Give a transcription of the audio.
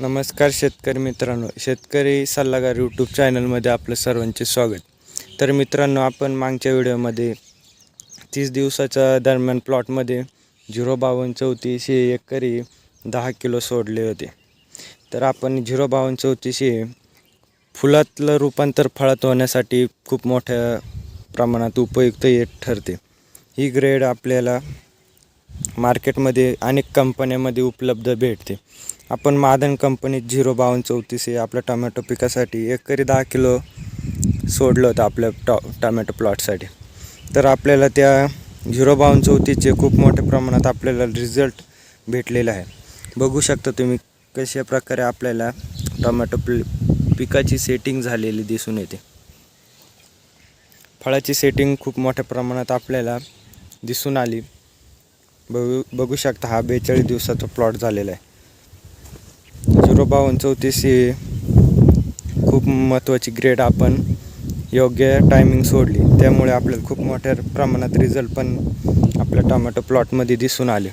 नमस्कार शेतकरी मित्रांनो शेतकरी सल्लागार यूट्यूब चॅनलमध्ये आपलं सर्वांचे स्वागत. तर मित्रांनो आपण मागच्या व्हिडिओमध्ये तीस दिवसाच्या दरम्यान प्लॉटमध्ये झिरो बावन्न चौतीस हे एकरी दहा किलो सोडले होते. तर आपण झिरो बावन्न चौतीस हे फुलातलं रूपांतर फळात होण्यासाठी खूप मोठ्या प्रमाणात उपयुक्त येत ठरते. ही ग्रेड आपल्याला मार्केटमध्ये अनेक कंपन्यामध्ये उपलब्ध भेटते. आपण मादन कंपनीत झिरो बावन्न चौतीस हे आपल्या टोमॅटो पिकासाठी एकरी दहा किलो सोडलं होतं आपल्या टॉ टोमॅटो प्लॉटसाठी. तर आपल्याला त्या झिरो बावन्न चौतीसचे खूप मोठ्या प्रमाणात आपल्याला रिझल्ट भेटलेला आहे. बघू शकता तुम्ही कशा प्रकारे आपल्याला टोमॅटो प्ल पिकाची सेटिंग झालेली दिसून येते. फळाची सेटिंग खूप मोठ्या प्रमाणात आपल्याला दिसून आली. बघू बघू शकता हा बेचाळीस दिवसाचा प्लॉट झालेला आहे. झिरो बावन्न चौतीस ही खूप महत्त्वाची ग्रेड आपण योग्य टायमिंग सोडली. त्यामुळे आपल्याला खूप मोठ्या प्रमाणात रिझल्ट पण आपल्या टोमॅटो प्लॉटमध्ये दिसून आले.